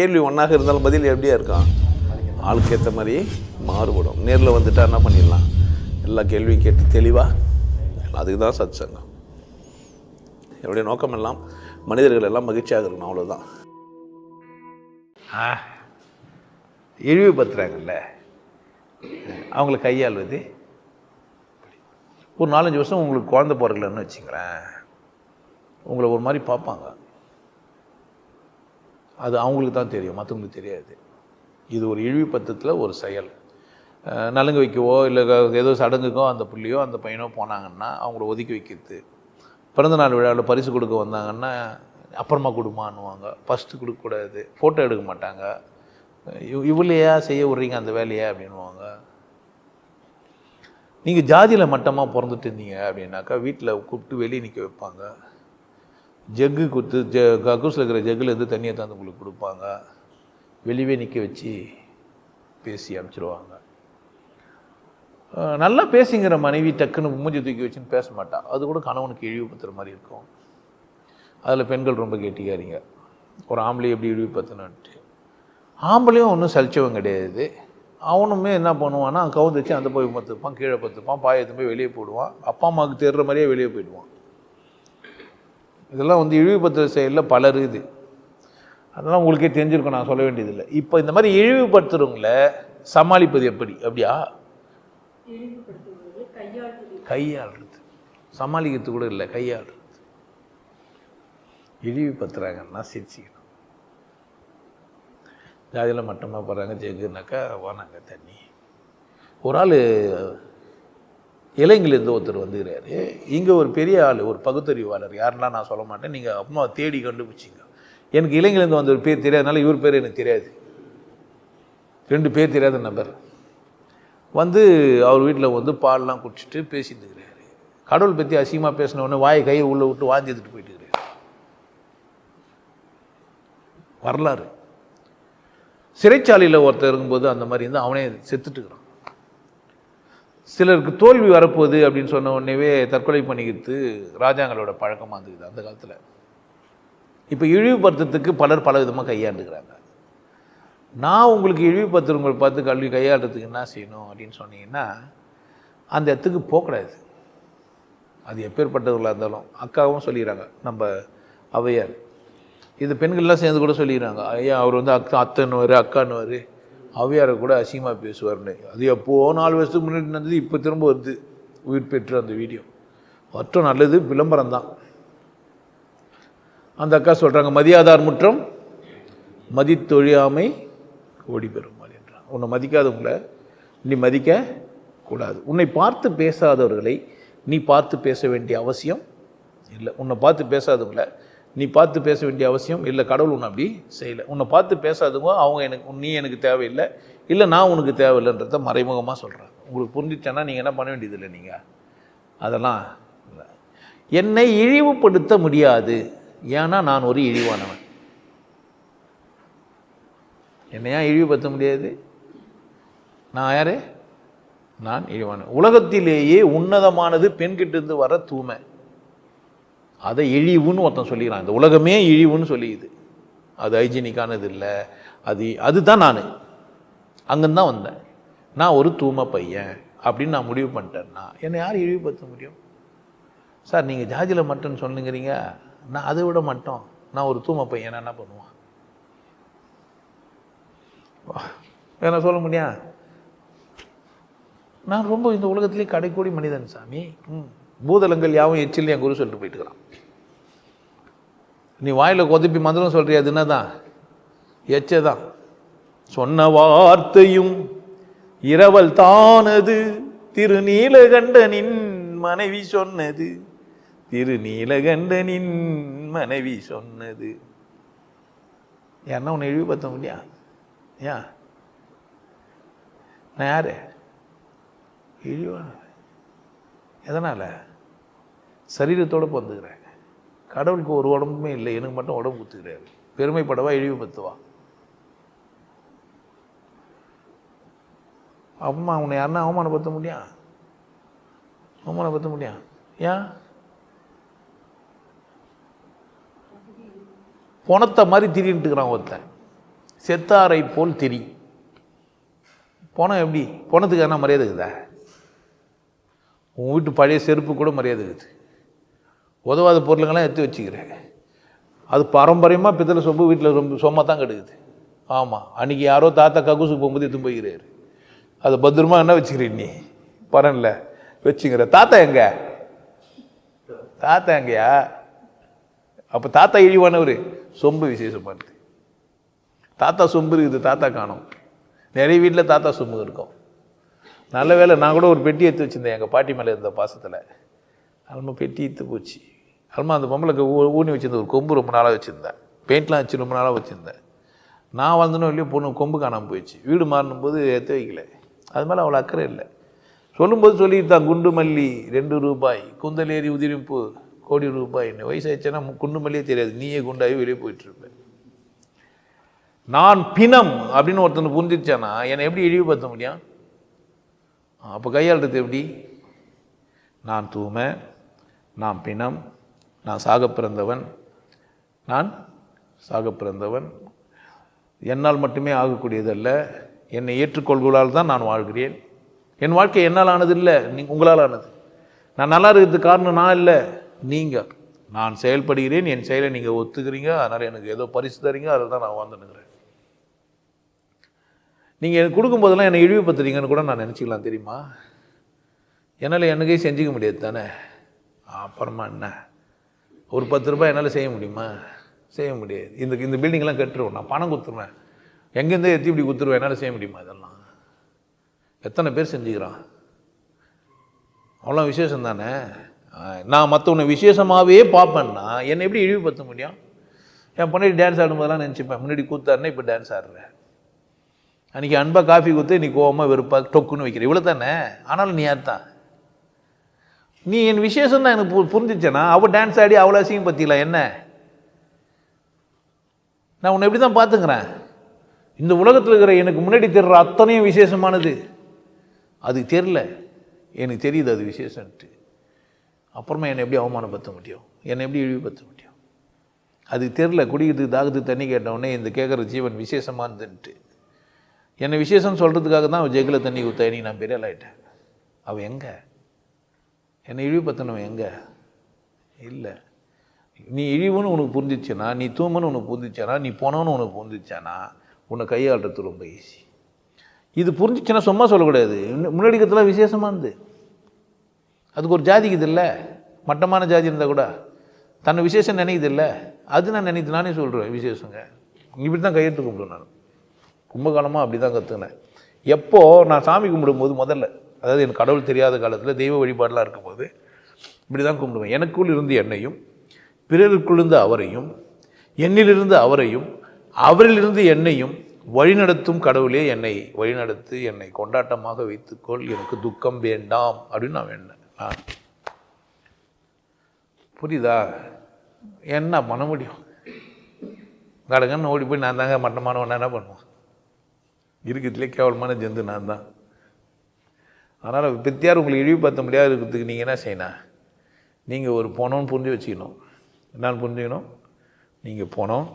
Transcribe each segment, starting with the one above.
கேள்வி ஒன்றாக இருந்தாலும் பதில் எப்படியா இருக்கான் ஆளுக்கு ஏற்ற மாதிரி மாறுபடும். நேரில் வந்துட்டா என்ன பண்ணிடலாம்? எல்லா கேள்வியும் கேட்டு தெளிவாக அதுக்கு தான் சத் சங்கம் என்னுடைய நோக்கம் எல்லாம் மனிதர்கள் எல்லாம் மகிழ்ச்சியாக இருக்கணும் அவ்வளோதான் இழிவுபடுத்துகிறாங்கல்ல அவங்கள கையாள்வது. ஒரு நாலஞ்சு வருஷம் உங்களுக்கு குழந்தை பிறக்கலன்னு வச்சுக்கிறேன். உங்களை ஒரு மாதிரி பார்ப்பாங்க. அது அவங்களுக்கு தான் தெரியும் மற்றவங்களுக்கு தெரியாது. இது ஒரு இழிவு பத்தத்தில் ஒரு செயல். நலுங்கு வைக்கவோ இல்லை ஏதோ சடங்குக்கோ அந்த புள்ளியோ அந்த பையனோ போனாங்கன்னா அவங்கள ஒதுக்கி வைக்கிறது. பிறந்தநாள் விழாவில் பரிசு கொடுக்க வந்தாங்கன்னா அப்புறமா கொடுமான்னுவாங்க. ஃபஸ்ட்டு கொடுக்கக்கூடாது ஃபோட்டோ எடுக்க மாட்டாங்க. இவ் இவ்வளையா செய்ய விட்றீங்க அந்த வேலையை அப்படின்வாங்க நீங்கள் ஜாதியில் மட்டமாக பிறந்துட்டு இருந்தீங்க அப்படின்னாக்கா வீட்டில் கூப்பிட்டு வெளியே நிற்க வைப்பாங்க. ஜக்கு கொடுத்து ஜ கக்கூஸில் இருக்கிற ஜக்குலேருந்து தண்ணியை தந்து உங்களுக்கு கொடுப்பாங்க. வெளியே நிற்க வச்சு பேசி அனுப்பிச்சிடுவாங்க நல்லா பேசிங்கிற மனைவி டக்குன்னு மூஞ்சி தூக்கி வச்சுன்னு பேச மாட்டாள் அது கூட கணவனுக்கு இழிவுபடுத்துகிற மாதிரி இருக்கும். அதில் பெண்கள் ரொம்ப கேட்டிக்காரிங்க. ஒரு ஆம்பளை எப்படி இழிவுபடுத்தணுன்ட்டு ஆம்பளையும் ஒன்றும் சலிச்சவன் கிடையாது. அவனுமே என்ன பண்ணுவான்னா கவுந்துச்சு அந்த போய் பத்துப்பான் கீழே பத்துப்பான் பாயத்து போய் வெளியே போடுவான் அப்பா அம்மாவுக்கு தேடுற மாதிரியே வெளியே போயிடுவான். இதெல்லாம் வந்து இழிவுபடுத்துகிற செயலில் பலர் இது. அதெல்லாம் உங்களுக்கே தெரிஞ்சிருக்கும் நான் சொல்ல வேண்டியதில்லை. இப்போ இந்த மாதிரி இழிவுபடுத்துகிறவங்கள சமாளிப்பது எப்படி? அப்படியா? கையாளுறது. சமாளிக்கிறது கூட இல்லை கையாளுறது. இழிவுபடுத்துகிறாங்கன்னா சிரிச்சிக்கணும். ஜாதியில் மட்டமாக போடுறாங்க ஜெகுனாக்கா வானாங்க தண்ணி. ஒரு ஆள் இலங்கையிலேருந்து ஒருத்தர் வந்துக்கிறாரு இங்கே ஒரு பெரிய ஆள் ஒரு பகுத்தறிவாளர். யாருன்னா நான் சொல்ல மாட்டேன். நீங்கள் அம்மா தேடி கண்டுபிடிச்சிங்க. எனக்கு இலங்கையிலேருந்து வந்த ஒரு பேர் தெரியாதனால இவர் பேர் எனக்கு தெரியாது. ரெண்டு பேர் தெரியாத நபர். வந்து அவர் வீட்டில் வந்து பால்லாம் குடிச்சிட்டு பேசிட்டு இருக்கிறாரு. கடவுள் பற்றி அசிங்கமாக பேசினவொடனே வாயை கையை உள்ளே விட்டு வாந்தி எடுத்துட்டு போயிட்டு இருக்கிறாரு. வரலாறு. சிறைச்சாலையில் ஒருத்தர் இருக்கும்போது அந்த மாதிரி இருந்து அவனே செத்துட்டுக்கிறான் சிலருக்கு தோல்வி வரப்போகுது அப்படின்னு சொன்ன உடனேவே தற்கொலை பண்ணிக்கிறது ராஜாங்களோட பழக்கமாக இருந்தது அந்த காலத்தில். இப்போ இழிவுபடுத்துறதுக்கு பலர் பல விதமாக கையாண்டுக்கிறாங்க. நான் உங்களுக்கு இழிவுபடுத்துறவங்களை பார்த்து கல்வி கையாளுறதுக்கு என்ன செய்யணும் அப்படின்னு சொன்னீங்கன்னா அந்த இடத்துக்கு போகக்கூடாது. அது எப்பேற்பட்டவர்களாக இருந்தாலும் அக்காவும் சொல்லிடுறாங்க நம்ம அவையார் இது பெண்கள்லாம் சேர்ந்து கூட சொல்லிடுறாங்க ஐயா அவர் வந்து அக்கா அக்கான்னு அக்கான்னுவார். ஔவையாரை கூட அசிங்கமாக பேசுவார்னு. அது எப்போ நாலு வருஷத்துக்கு முன்னாடி நடந்தது இப்போ திரும்ப வருது. உயிர் பெற்று அந்த வீடியோ. மற்றும் நல்லது விளம்பரம் தான். அந்த அக்கா சொல்கிறாங்க மதியாதார் முற்றம் மதித்தொழியாமை ஓடி பெறுமாள் என்றான். உன்னை மதிக்காதவங்கள நீ மதிக்க கூடாது. உன்னை பார்த்து பேசாதவர்களை நீ பார்த்து பேச வேண்டிய அவசியம் இல்லை. உன்னை பார்த்து பேசாதவங்கள நீ பார்த்து பேச வேண்டிய அவசியம் இல்லை கடவுள் உன்னை அப்படி செய்யலை. உன்னை பார்த்து பேசாதவங்க அவங்க எனக்கு நீ எனக்கு தேவையில்லை இல்லை நான் உனக்கு தேவையில்லைன்றத மறைமுகமாக சொல்கிறேன் உங்களுக்கு புரிஞ்சிச்சேன்னா நீங்கள் என்ன பண்ண வேண்டியதில்லை நீங்கள் அதெல்லாம் என்னை இழிவுபடுத்த முடியாது. ஏன்னா நான் ஒரு இழிவானவன். என்னையா இழிவுபடுத்த முடியாது? நான் யார்? நான் இழிவான உலகத்திலேயே உன்னதமானது பெண்கிட்டேருந்து வர தூமை அதை இழிவுன்னு ஒருத்தன் சொல்லிக்கிறான். இந்த உலகமே இழிவுன்னு சொல்லிக்குது. அது ஹைஜீனிக்கானது இல்லை. அது அதுதான் நான். அங்கேருந்து தான் வந்தேன். நான் ஒரு தூமை பையன் அப்படின்னு நான் முடிவு பண்ணிட்டேன்னா என்னை யார் இழிவுபடுத்த முடியும்? சார் நீங்கள் ஜாதியில் மட்டும்னு சொல்லுங்கிறீங்க. நான் அதை விட மட்டும். நான் ஒரு தூமை பையன் நான் என்ன பண்ணுவான்? என்ன சொல்ல முடியா? நான் ரொம்ப இந்த உலகத்திலே கடைக்கூடி மனிதன் சாமி. ம். பூதலங்கள் யாவும் எச்சில் என் குரு சொல்லிட்டு போயிட்டுக்கிறான். நீ வாயில் கொதிப்பி மந்திரம் சொல்கிறியா அது என்னதான்? எச்சே தான் சொன்ன வார்த்தையும் இரவல் தானது. திருநீலகண்டனின் மனைவி சொன்னது. திருநீலகண்டனின் மனைவி சொன்னது. யாருன்னா உன்னை இழிவுபடுத்த முடியா? ஏன்? நான் யாரு? இழிவான எதனால்? சரீரத்தோடு பந்துக்கிறாங்க கடவுளுக்கு ஒரு உடம்புமே இல்லை எனக்கு மட்டும் உடம்பு குத்துக்கிறாரு பெருமைப்படவா இழிவுபடுத்துவா அம்மா உன்னை யாருன்னா அவமானப்படுத்த முடியும் அவமானப்படுத்த முடியும் ஏன்? பொணத்தை மாதிரி திரின்ட்டுக்கிறான் ஒருத்தன். செத்தாரை போல் திரி. பணம் எப்படி? பணத்துக்கு என்ன மரியாதை இருக்குதா? உன் வீட்டு பழைய செருப்பு கூட மரியாதை இருக்குது. உதவாத பொருளுங்கெல்லாம் எடுத்து வச்சுக்கிறேன். அது பாரம்பரியமாக பித்தளை சொம்பு வீட்டில் ரொம்ப சொம்மா தான் கிடக்குது. ஆமாம் அன்றைக்கி யாரோ தாத்தா கக்கூசுக்கு போகும்போது எடுத்து போய்கிறாரு அதை பத்திரமா என்ன வச்சுக்கிறீ நீ? பரன்ல வச்சுக்கிற தாத்தா எங்க? தாத்தா எங்கயா? அப்போ தாத்தா இழிவானவர். சொம்பு விசேஷமானது தாத்தா சொம்பு இருக்குது தாத்தா காணும். நிறைய வீட்டில் தாத்தா சொம்பு இருக்கும். நல்ல வேளை நான் கூட ஒரு பெட்டி எடுத்து வச்சுருந்தேன். எங்கள் பாட்டி மேலே இருந்த பாசத்தில். அல்மா பெட்டி இத்து போச்சு. அல்மா அந்த பொம்பளைக்கு ஊ ஊனி வச்சுருந்தேன் ஒரு கொம்பு ரொம்ப நாளாக வச்சுருந்தேன். பெயிண்ட்லாம் வச்சு ரொம்ப நாளாக வச்சுருந்தேன். நான் வந்தனோ இல்லையோ பொண்ணு கொம்பு காணாமல் போயிடுச்சு. வீடு மாறினும் போது எடுத்து வைக்கல. அது மேலே அவ்வளோ அக்கறை இல்லை. சொல்லும்போது சொல்லிட்டு தான் குண்டு மல்லி ரெண்டு ரூபாய் குந்தலேரி உதிரிப்பு கோடி ரூபாய்ன்னு. வயசாச்சுன்னா குண்டு மல்லியே தெரியாது. நீயே குண்டாகி வெளியே போயிட்டுருப்பேன் நான் பிணம் அப்படின்னு ஒருத்தனை புரிஞ்சிச்சானா என்னை எப்படி இழிவுபடுத்த முடியும்? அப்போ கையாளுறது எப்படி? நான் தூமை நான் பிணம் நான் சாக பிறந்தவன். நான் சாக பிறந்தவன். என்னால் மட்டுமே ஆகக்கூடியதல்ல. என்னை ஏற்றுக்கொள்களால் தான் நான் வாழ்கிறேன். என் வாழ்க்கை என்னால் ஆனது இல்லை. நீ உங்களால் ஆனது. நான் நல்லா இருக்கிறதுக்கு காரணம் நான் இல்லை. நீங்கள் நான் செயல்படுகிறேன். என் செயலை நீங்கள் ஒத்துக்கிறீங்க. அதனால் எனக்கு ஏதோ பரிசு தரீங்க. அதில் தான் நான் வாழ்ந்துனுக்கிறேன் நீங்கள் எனக்கு கொடுக்கும்போதெல்லாம் என்னை இழிவுபடுத்துறீங்கன்னு கூட நான் நினச்சிக்கலாம் தெரியுமா? என்னால் எனக்கே செஞ்சுக்க முடியாது தானே? அப்புறமா என்ன? ஒரு பத்து ரூபாய் என்னால் செய்ய முடியுமா? செய்ய முடியாது. இந்த இந்த பில்டிங்லாம் கட்டுருவோம். நான் பணம் கொடுத்துருவேன் எங்கேருந்தே எத்தி இப்படி கொடுத்துருவேன் என்னால் செய்ய முடியுமா இதெல்லாம்? எத்தனை பேர் செஞ்சுக்கிறான்? அவ்வளோ விசேஷம் தானே? நான் மற்றவனை விசேஷமாகவே பார்ப்பேன்னா என்னை எப்படி இழிவுபடுத்த முடியும்? என் பொண்ணாடி டான்ஸ் ஆடும்போதெல்லாம் நினச்சிப்பேன். முன்னாடி கூத்தாருன்னா இப்போ டான்ஸ் ஆடுறேன். அன்றைக்கி அன்பாக காஃபி கொடுத்து நீ கோவமாக வெறுப்பாக டொக்குன்னு வைக்கிற. இவ்வளோ தானே ஆனாலும் நீ யார் தான் நீ என் விசேஷம் தான் எனக்கு பு- புரிஞ்சிச்சேன்னா அவள் டான்ஸ் ஆடி அவ்வளோ அசிங்கம் பற்றிக்கலாம் என்ன? நான் உன்னை எப்படி தான் பார்த்துக்கிறேன்? இந்த உலகத்தில் இருக்கிற எனக்கு முன்னாடி தெரிற அத்தனையும் விசேஷமானது. அது தெரில எனக்கு தெரியுது அது விசேஷன்ட்டு. அப்புறமா என்னை எப்படி அவமானப்படுத்த முடியும்? என்னை எப்படி இழிவுபடுத்த முடியும்? அது தெரில குடிக்கிறதுக்கு தாகத்துக்கு தண்ணி கேட்டவுடனே இந்த கேட்குற ஜீவன் விசேஷமானதுன்ட்டு. என்னை விசேஷம் சொல்கிறதுக்காக தான் அவள் ஜெகில் தண்ணி ஊற்ற நீ நான் பெரிய அவள் எங்கே? என்னை இழிவுபடுத்தினவன் எங்கே? இல்லை. நீ இழிவுன்னு உனக்கு புரிஞ்சிச்சேனா நீ தூமன்னு உனக்கு புரிஞ்சிச்சானா நீ போனவன்னு உனக்கு புரிஞ்சிச்சானா உன்னை கையாளுறது ரொம்ப ஈஸி இது புரிஞ்சிச்சுன்னா சும்மா சொல்லக்கூடாது. இன்னும் முன்னாடி இருக்கிறதுலாம் இருந்து. அதுக்கு ஒரு ஜாதிக்கு இது இல்லை. மட்டமான ஜாதி இருந்தால் கூட. தன்னை விசேஷம் நினைக்குது இல்லை. அது நான் நினைத்து நானே சொல்கிறேன் விசேஷங்க. இப்படி தான் கையெழுத்து கும்பிடுவேன் நான். கும்பகாலமாக அப்படி தான் கற்றுக்கினேன் எப்போது நான் சாமி கும்பிடும்போது முதல்ல அதாவது எனக்கு கடவுள் தெரியாத காலத்தில் தெய்வ வழிபாடெலாம் இருக்கும்போது இப்படி தான் கும்பிடுவேன். எனக்குள் இருந்து என்னையும் பிறருக்குள்ளிருந்து அவரையும் என்னிலிருந்து அவரையும் அவரிலிருந்து என்னையும் வழிநடத்தும் கடவுளே என்னை வழிநடத்து என்னை கொண்டாட்டமாக வைத்துக்கொள் எனக்கு துக்கம் வேண்டாம் அப்படின்னு நான் வேண்டேன் நான் புரியுதா? என்ன பண்ண முடியும்? கடகன்னு ஓடி போய் நான் தாங்க மட்டமானவன் என்ன பண்ணுவான் இருக்கிறதுலே கேவலமான ஜந்து நான் தான். அதனால் பித்தியார் உங்களை இழிவுபடுத்த முடியாது இருக்கிறதுக்கு நீங்கள் என்ன செய்யணும்? நீங்கள் ஒரு பணம்னு புரிஞ்சு வச்சுக்கணும். என்னான்னு புரிஞ்சுக்கணும்? நீங்கள் பணம்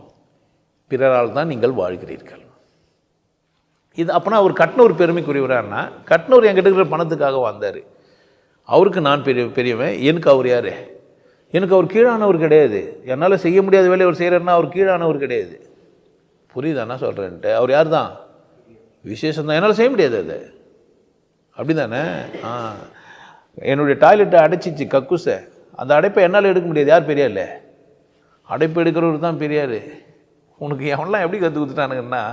பிறரால் தான் நீங்கள் வாழ்கிறீர்கள். இது அப்போனா அவர் கட்டினவர் பெருமைக்குரியவரான்னா கட்டினவர் என்கிட்ட இருக்கிற பணத்துக்காக வந்தார். அவருக்கு நான் பெரிய பெரியவன். எனக்கு அவர் யார்? எனக்கு அவர் கீழானவர் கிடையாது. என்னால் செய்ய முடியாத வேலையை அவர் செய்கிறாருன்னா அவர் கீழானவர் கிடையாது. புரியுதாண்ணா சொல்கிறேன்ட்டு அவர் யார் தான் விசேஷம் தான் என்னால் செய்ய முடியாது அது. அப்படி தானே ஆ. என்னுடைய டாய்லெட்டை அடைச்சிச்சு கக்குசை. அந்த அடைப்பை என்னால் எடுக்க முடியாது. யார் பெரியா அடைப்பு எடுக்கிறவர் தான் பெரியார். உனக்கு எவன்லாம் எப்படி கற்றுக் கொடுத்துட்டானுங்கன்னா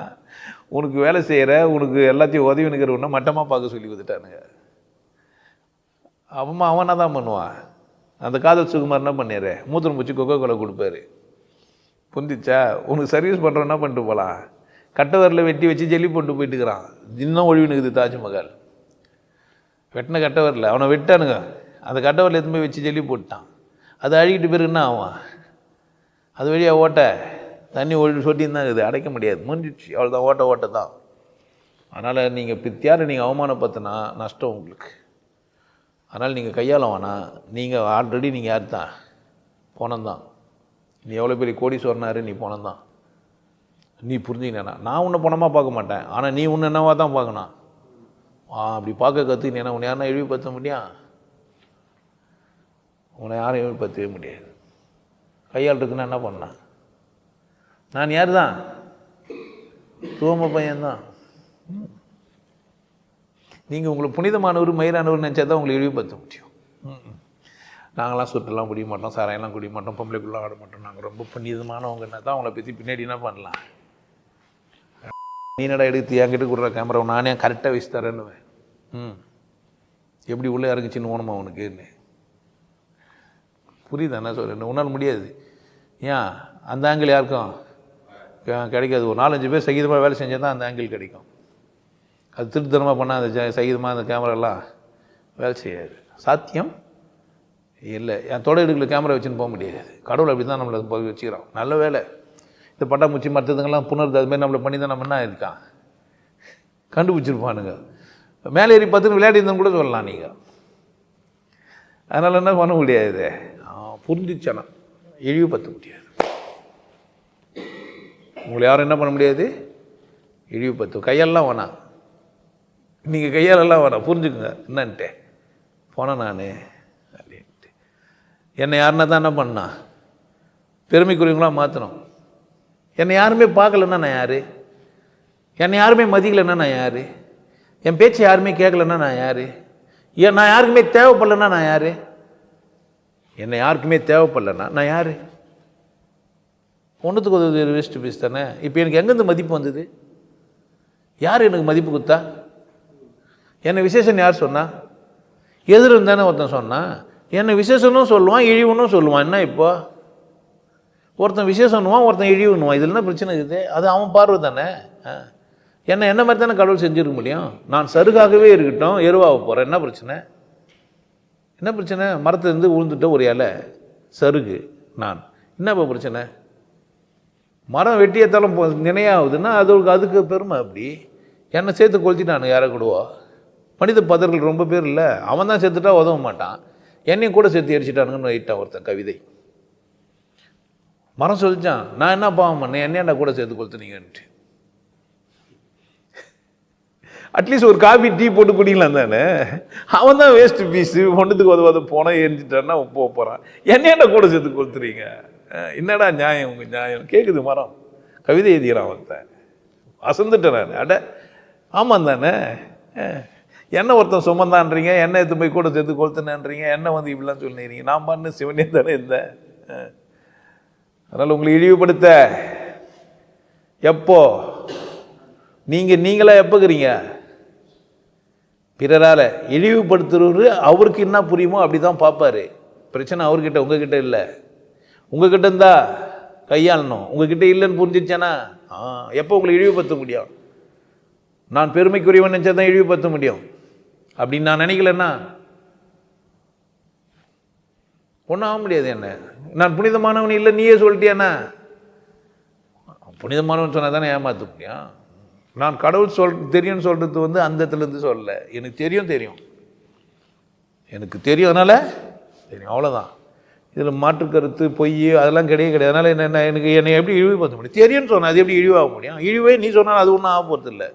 உனக்கு வேலை செய்கிற உனக்கு எல்லாத்தையும் உதவி நிற்கிறவனா மட்டமாக பார்க்க சொல்லி கொடுத்துட்டானுங்க. அவன் அவனா தான் பண்ணுவான்? அந்த காதல் சுகுமார் என்ன பண்ணிடுற மூத்திரம் பூச்சி கொக்கோ கோலா கொடுப்பாரு. புந்திச்சா உனக்கு சர்வீஸ் பண்ணுறோம் என்ன பண்ணிட்டு போகலாம் கட்டவரில் வெட்டி வச்சு ஜெல்லி போட்டு போயிட்டுக்கிறான் இன்னும் ஒழிவு நிற்குது தாஜ்மஹால். வெட்டின கட்டவரில் அவனை வெட்டானுங்க. அந்த கட்டவரில் எதுவுமே வச்சு ஜெல்லி போட்டான் அது அழுகிட்டு பிறகு என்ன ஆவான்? அது வழியாக ஓட்ட தண்ணி ஒழி சொட்டின்னு தான் இருக்குது. அடைக்க முடியாது. முடிஞ்சிடுச்சு. அவ்வளோதான் ஓட்ட ஓட்ட தான். அதனால் நீங்கள் பித்தியாரை நீங்கள் அவமானப்படுத்தினா நஷ்டம் உங்களுக்கு. அதனால் நீங்கள் கையாள வேணாம். நீங்கள் ஆல்ரெடி நீங்கள் யார் தான் போனந்தான். நீ எவ்வளோ பெரிய கோடீஸ்வரனாரு நீ போனந்தான். நீ புரிஞ்சுக்கினா நான் உன்னை பணமாக பார்க்க மாட்டேன். ஆனால் நீ உன்னை என்னவா தான் பார்க்கணும்? அப்படி பார்க்க கற்றுக்கினா உன்னை யாருன்னா இழிவுபடுத்த முடியும் உன்னை யாரும் இழிவுபடுத்தவே முடியாது. கையால் இருக்குன்னா என்ன பண்ணலாம் நான் யார் தான் தூம பையன்தான். நீங்கள் உங்களை புனிதமானவர் மயிரானவர் நினச்சா தான் உங்களை இழிவுபடுத்த முடியும். ம். நாங்களாம் சுற்றுலாம் குடிய மாட்டோம் சாராயெல்லாம் குடிய மாட்டோம் பொம்பளைக்குள்ளே ஆட மாட்டோம் நாங்கள் ரொம்ப புனிதமானவங்கன்னா தான் அவங்கள பற்றி பின்னாடி என்ன பண்ணலாம்? நீனடா எடுத்து என்கிட்ட கொடுற கேமரா நானே கரெக்டாக வச்சு தரேன்னுவேன். ம். எப்படி உள்ளே இறங்குச்சின்னு ஓணுமா அவனுக்குன்னு புரியுதா என்ன சொல்கிறேன் உன்னால் முடியாது. ஏன்? அந்த ஆங்கிள் யாருக்கும்? கிடைக்காது. ஒரு நாலஞ்சு பேர் சகிதமாக வேலை செஞ்சால் தான் அந்த ஆங்கிள் கிடைக்கும். அது திருத்தனமாக பண்ணால் அந்த ஜ- சகிதமாக அந்த கேமராலாம் வேலை செய்யாது. சாத்தியம்? இல்லை. என் தொடை எடுக்கல கேமரா வச்சுன்னு போக முடியாது. கடவுள் அப்படி தான் நம்மளை போய் வச்சுக்கிறோம் நல்ல வேலை. இந்த பட்டாம்பூச்சி மற்றதுங்கெல்லாம் புணர்து அது மாதிரி நம்மளை பண்ணி தான் நம்ம என்ன இருக்கான் கண்டுபிடிச்சிருப்பானுங்க. மேலே ஏறி பார்த்துன்னு விளையாடி கூட சொல்லலாம் நீங்கள் அதனால் என்ன பண்ண முடியாது? புரிஞ்சிச்சானா இழிவுபடுத்த முடியாது. உங்களை யாரும் என்ன பண்ண முடியாது? இழிவுபடுத்தும் கையெல்லாம் வேணாம். நீங்கள் கையாலெல்லாம் வேணாம். புரிஞ்சுக்குங்க. என்னன்ட்டு. போனேன் நான். அப்படின்ட்டு. என்னை யாருன்னா தான் என்ன பண்ணா? பெருமைக்குரியவங்களாம் மாற்றணும் என்னை யாருமே பார்க்கலன்னா நான் யார்? என்னை யாருமே மதிக்கலைன்னா நான் யார்? என் பேச்சு யாருமே கேட்கலன்னா நான் யார்? ஏன் நான் யாருக்குமே தேவைப்படலன்னா நான் யார்? என்னை யாருக்குமே தேவைப்படலன்னா நான் யார்? ஒன்றுத்துக்கு உதவி வேஸ்ட் பீஸ் தானே? இப்போ எனக்கு எங்கேருந்து மதிப்பு வந்தது? யார் எனக்கு மதிப்பு கொடுத்தா? என்னை விசேஷம் யார் சொன்னா? எதிர் தானே ஒருத்தன் சொன்னான். என்னை விசேஷனும் சொல்லுவான் இழிவுன்னு சொல்லுவான். என்ன இப்போது ஒருத்தன் விசேஷம்னுவான் ஒருத்தன் இழிவுன்னுவான் இதில் என்ன பிரச்சனை இருக்குது? அது அவன் பார்வை தானே? என்ன என்ன மாதிரி தானே கடவுள் செஞ்சுருக்க முடியும்? நான் சருகாகவே இருக்கட்டும் எருவாக போகிறேன் என்ன பிரச்சனை? என்ன பிரச்சனை? மரத்துலேருந்து விழுந்துட்ட ஒரு இலை சருகு நான். என்ன இப்போ பிரச்சனை? மரம் வெட்டியத்தாலும் போ- நினையாகுதுன்னா அதுக்கு அதுக்கு பெருமை அப்படி. என்னை சேர்த்து கொளுத்திட்டானு யாரை கூடவோ? மனித பதர்கள் ரொம்ப பேர் இல்லை. அவன் தான் சேர்த்துட்டா உதவ மாட்டான். என்னையும் கூட சேர்த்து எரிச்சிட்டானுங்கன்னு வைட்டான் ஒருத்தன் கவிதை. மரம் சொல்லிச்சான் நான் என்ன பாவம் பண்ணேன்? என்னையாண்டா கூட சேர்த்து கொளுத்துனீங்கன்ட்டு. அட்லீஸ்ட் ஒரு காபி டீ போட்டு குடிக்கலாம் தானே? அவன் தான் வேஸ்ட்டு பீஸு ஒன்றுத்துக்கு உதவாத போனால் எரிஞ்சிட்டான்னா போக போகிறான் என்னையாண்டா கூட சேர்த்து கொளுத்துறீங்க? என்னடா நியாயம் உங்கள் நியாயம்? கேட்குது மரம். கவிதை எழுதிக்கிறான் ஒருத்தன் அசந்துட்டேன் நான். அட ஆமாம் தானே? என்ன ஒருத்தன் சுமந்தான்றீங்க? என்ன எடுத்து போய் கூட சேர்த்து கொளுத்துனேன்றீங்க? என்ன வந்து இப்படிலாம் சொல்லிடுறீங்க நான் பண்ணு சிவனே தானே இருந்தேன். அதனால் உங்களை இழிவுபடுத்த. எப்போ? நீங்கள் நீங்களாக எப்போக்கிறீங்க பிறரால் இழிவுபடுத்துறவர் அவருக்கு என்ன புரியுமோ அப்படி தான் பார்ப்பாரு. பிரச்சனை அவர்கிட்ட உங்ககிட்ட இல்லை. உங்ககிட்ட இருந்தா கையாளணும். உங்ககிட்ட இல்லைன்னு புரிஞ்சிச்சானா ஆ எப்போ உங்களை இழிவுபடுத்த முடியும்? நான் பெருமைக்குரியவன் நினச்சா தான் இழிவுபடுத்த முடியும். அப்படின்னு நான் நினைக்கலன்னா ஒன்றும் ஆக முடியாது என்ன? நான் புனிதமானவன் இல்லை நீயே சொல்லிட்டியாண்ணா புனிதமானவன் சொன்னால் தானே ஏமாற்ற முடியும். நான் கடவுள் சொல் தெரியும்னு சொல்கிறது வந்து அந்தத்துலேருந்து சொல்லலை. எனக்கு தெரியும் தெரியும். எனக்கு தெரியும் அதனால் தெரியும். அவ்வளோதான் இதில் மாற்று கருத்து பொய் அதெல்லாம் கிடையவே கிடையாது. அதனால் என்ன எனக்கு என்னை எப்படி இழிவுபடுத்த முடியும்? தெரியும்னு சொன்னால் அது எப்படி இழிவாக முடியும்? இழிவே நீ சொன்னால் அது ஒன்றும் ஆக போகிறது இல்லை.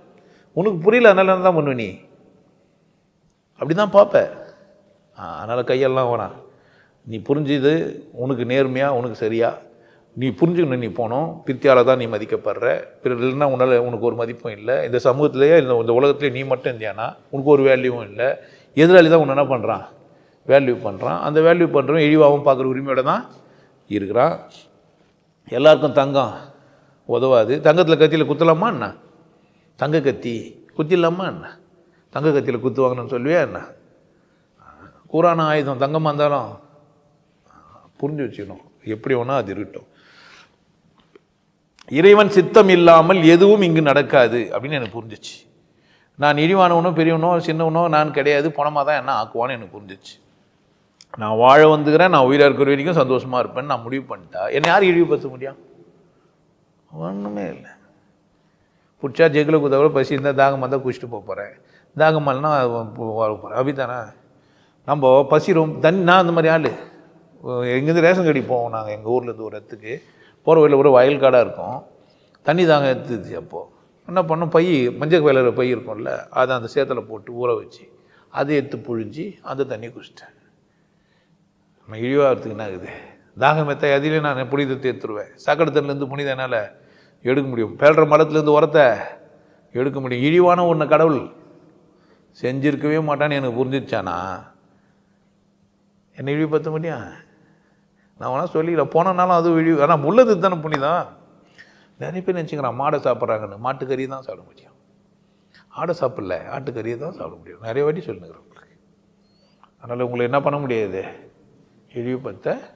உனக்கு புரியல அதனால தான் பண்ணுவ நீ? அப்படி தான் பார்ப்ப அதனால் கையெல்லாம் வேணாம். நீ புரிஞ்சுது உனக்கு நேர்மையாக உனக்கு சரியா. நீ புரிஞ்சுக்கணும் நீ போனோம் பிரித்தியால தான் நீ மதிக்கப்படுற. பிறர் இல்லைன்னா உன்னால் உனக்கு ஒரு மதிப்பும் இல்லை. இந்த சமூகத்திலேயே இல்லை இந்த உலகத்திலே நீ மட்டும் இருந்தியானா உனக்கு ஒரு வேல்யூவும் இல்லை. எதிராளி தான் உன்னை என்ன பண்ணுறான் வேல்யூ பண்ணுறான் அந்த வேல்யூ பண்ணுறவன் இழிவாகவும் பார்க்குற உரிமையோட தான் இருக்கிறான். எல்லாருக்கும் தங்கம் உதவாது. தங்கத்தில் கத்தியில் குத்தலாமா என்ன? தங்க கத்தி. குத்திடலாமா என்ன? தங்க கத்தியில் குத்துவாங்கன்னு சொல்லுவியா என்ன? கூறான ஆயுதம் தங்கமாக இருந்தாலும் புரிஞ்சு வச்சுக்கணும். எப்படி வேணால் அது இருக்கட்டும். இறைவன் சித்தம் இல்லாமல் எதுவும் இங்கு நடக்காது அப்படின்னு எனக்கு புரிஞ்சிச்சு. நான் இழிவானவனோ பெரியவனோ சின்னவனோ நான் கிடையாது பணமாக தான் என்ன ஆக்குவான்னு எனக்கு புரிஞ்சிச்சு. நான் வாழ வந்துக்கிறேன் நான் உயிராக இருக்கிற வரைக்கும் சந்தோஷமாக இருப்பேன்னு நான் முடிவு பண்ணிட்டா என்னை யார் இழிவுபடுத்த முடியும்? ஒன்றுமே இல்லை. பிடிச்சா ஜெகில குதவிட பசி இருந்தால் தாகமாக தான் குடிச்சிட்டு போக போகிறேன் தாகமாலனா வரலனா வாழ நம்ம பசி ரொம்ப தண்ணி நான் அந்த மாதிரி ஆள். எங்கேருந்து ரேஷன் கடி போவோம் நாங்கள் எங்கள் ஊர்லேருந்து ஒரு இடத்துக்கு. போகிற வழியில் ஒரு வயல் காடாக இருக்கும். தண்ணி தாங்க எடுத்துச்சு அப்போது என்ன பண்ணோம்? பை மஞ்சள் கலர் பை இருக்கும்ல அதை அந்த சேத்துல போட்டு ஊற வச்சு அதை எடுத்து புழிஞ்சு அந்த தண்ணி குடிச்சிட்டேன். நம்ம இழிவாகிறதுக்கு என்ன ஆகுது? தாகம் மெத்த அதிலே நான் புனிதத்தை எடுத்துருவேன் சாக்கடத்துலேருந்து புனிதம் என்னால் எடுக்க முடியும். பேழ்ற மரத்துலேருந்து உரத்தை எடுக்க முடியும். இழிவான ஒன்று கடவுள் செஞ்சிருக்கவே மாட்டான்னு எனக்கு புரிஞ்சிச்சானா என்னை இழிவுபடுத்த முடியும்? நான் வேணால் சொல்லிக்கல. போனனாலும் அதுவும் விழிவு ஆனால் உள்ளது தானே புனிதம். நிறைய பேர் நினச்சிக்கிறான் மாடை சாப்பிட்றாங்கன்னு. மாட்டுக்கறி தான் சாப்பிட முடியும். ஆடை சாப்பிடல ஆட்டுக்கறியை தான் சாப்பிட முடியும். நிறைய வாட்டி சொல்லுங்கிறேன் உங்களுக்கு. அதனால் உங்களை என்ன பண்ண முடியாது? இழிவுபடுத்த